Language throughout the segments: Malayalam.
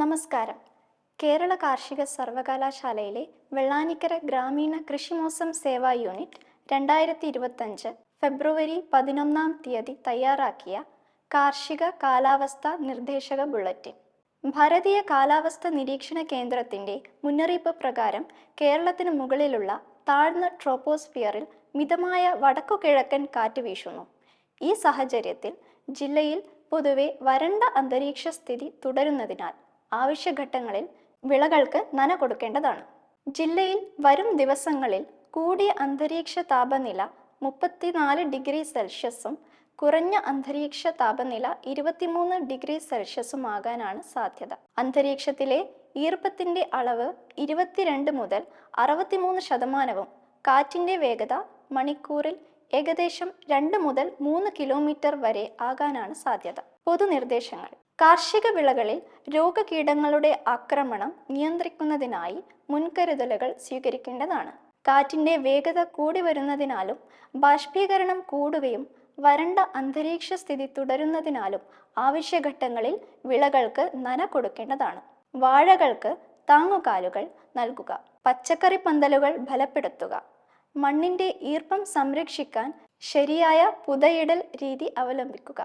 നമസ്കാരം. കേരള കാർഷിക സർവകലാശാലയിലെ വെള്ളാനിക്കര ഗ്രാമീണ കൃഷിമോസം സേവാ യൂണിറ്റ് രണ്ടായിരത്തി ഇരുപത്തഞ്ച് ഫെബ്രുവരി പതിനൊന്നാം തീയതി തയ്യാറാക്കിയ കാർഷിക കാലാവസ്ഥ നിർദ്ദേശക ബുള്ളറ്റിൻ. ഭാരതീയ കാലാവസ്ഥ നിരീക്ഷണ കേന്ദ്രത്തിന്റെ മുന്നറിയിപ്പ് പ്രകാരം കേരളത്തിന് മുകളിലുള്ള താഴ്ന്ന ട്രോപ്പോസ്ഫിയറിൽ മിതമായ വടക്കു കിഴക്കൻ കാറ്റ് വീശുന്നു. ഈ സാഹചര്യത്തിൽ ജില്ലയിൽ പൊതുവെ വരണ്ട അന്തരീക്ഷ സ്ഥിതി തുടരുന്നതിനാൽ ആവശ്യഘട്ടങ്ങളിൽ വിളകൾക്ക് നന കൊടുക്കേണ്ടതാണ്. ജില്ലയിൽ വരും ദിവസങ്ങളിൽ കൂടിയ അന്തരീക്ഷ താപനില മുപ്പത്തിനാല് ഡിഗ്രി സെൽഷ്യസും കുറഞ്ഞ അന്തരീക്ഷ താപനില ഇരുപത്തിമൂന്ന് ഡിഗ്രി സെൽഷ്യസും ആകാനാണ് സാധ്യത. അന്തരീക്ഷത്തിലെ ഈർപ്പത്തിന്റെ അളവ് ഇരുപത്തിരണ്ട് മുതൽ അറുപത്തിമൂന്ന് ശതമാനവും കാറ്റിന്റെ വേഗത മണിക്കൂറിൽ ഏകദേശം രണ്ട് മുതൽ മൂന്ന് കിലോമീറ്റർ വരെ ആകാനാണ് സാധ്യത. പൊതുനിർദ്ദേശങ്ങൾ. കാർഷിക വിളകളിൽ രോഗകീടങ്ങളുടെ ആക്രമണം നിയന്ത്രിക്കുന്നതിനായി മുൻകരുതലുകൾ സ്വീകരിക്കേണ്ടതാണ്. കാറ്റിന്റെ വേഗത കൂടി വരുന്നതിനാലും ബാഷ്പീകരണം കൂടുകയും വരണ്ട അന്തരീക്ഷ സ്ഥിതി തുടരുന്നതിനാലും ആവശ്യഘട്ടങ്ങളിൽ വിളകൾക്ക് നന കൊടുക്കേണ്ടതാണ്. വാഴകൾക്ക് താങ്ങുകാലുകൾ നൽകുക. പച്ചക്കറി പന്തലുകൾ ബലപ്പെടുത്തുക. മണ്ണിന്റെ ഈർപ്പം സംരക്ഷിക്കാൻ ശരിയായ പുതയിടൽ രീതി അവലംബിക്കുക.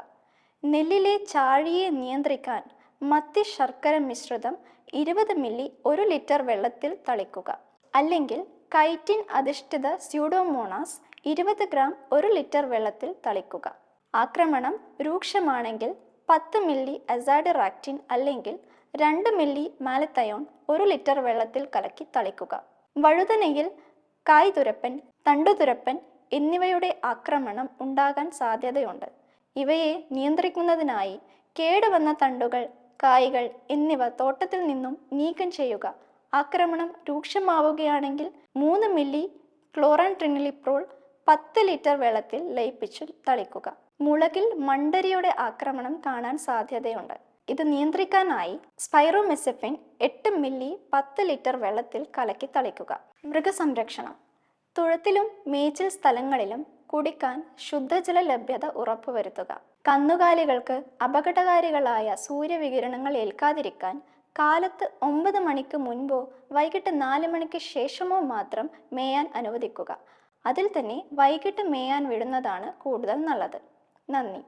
നെല്ലിലെ ചാഴിയെ നിയന്ത്രിക്കാൻ മത്തി ശർക്കര മിശ്രിതം ഇരുപത് മില്ലി ഒരു ലിറ്റർ വെള്ളത്തിൽ തളിക്കുക. അല്ലെങ്കിൽ കൈറ്റിൻ അധിഷ്ഠിത സ്യൂഡോമോണാസ് ഇരുപത് ഗ്രാം ഒരു ലിറ്റർ വെള്ളത്തിൽ തളിക്കുക. ആക്രമണം രൂക്ഷമാണെങ്കിൽ പത്ത് മില്ലി അസാഡിറാക്റ്റിൻ അല്ലെങ്കിൽ രണ്ട് മില്ലി മാലത്തയോൺ ഒരു ലിറ്റർ വെള്ളത്തിൽ കലക്കി തളിക്കുക. വഴുതനയിൽ കായ്തുരപ്പൻ തണ്ടുതുരപ്പൻ എന്നിവയുടെ ആക്രമണം ഉണ്ടാകാൻ സാധ്യതയുണ്ട്. ഇവയെ നിയന്ത്രിക്കുന്നതിനായി കേടുവന്ന തണ്ടുകൾ കായ്കൾ എന്നിവ തോട്ടത്തിൽ നിന്നും നീക്കം ചെയ്യുക. ആക്രമണം രൂക്ഷമാവുകയാണെങ്കിൽ മൂന്ന് മില്ലി ക്ലോറൻ ട്രിനിലിപ്രോൾ പത്ത് ലിറ്റർ വെള്ളത്തിൽ ലയിപ്പിച്ച് തളിക്കുക. മുളകിൽ മണ്ടരിയുടെ ആക്രമണം കാണാൻ സാധ്യതയുണ്ട്. ഇത് നിയന്ത്രിക്കാനായി സ്പൈറോമെസെഫിൻ എട്ട് മില്ലി പത്ത് ലിറ്റർ വെള്ളത്തിൽ കലക്കി തളിക്കുക. മൃഗസംരക്ഷണം. തുഴത്തിലും മേച്ചിൽ സ്ഥലങ്ങളിലും കുടിക്കാൻ ശുദ്ധജല ലഭ്യത ഉറപ്പുവരുത്തുക. കന്നുകാലികൾക്ക് അപകടകാരികളായ സൂര്യവികിരണങ്ങൾ ഏൽക്കാതിരിക്കാൻ കാലത്ത് ഒമ്പത് മണിക്ക് മുൻപോ വൈകിട്ട് നാല് മണിക്ക് ശേഷമോ മാത്രം മേയാൻ അനുവദിക്കുക. അതിൽ തന്നെ വൈകിട്ട് മേയാൻ വിടുന്നതാണ് കൂടുതൽ നല്ലത്. നന്ദി.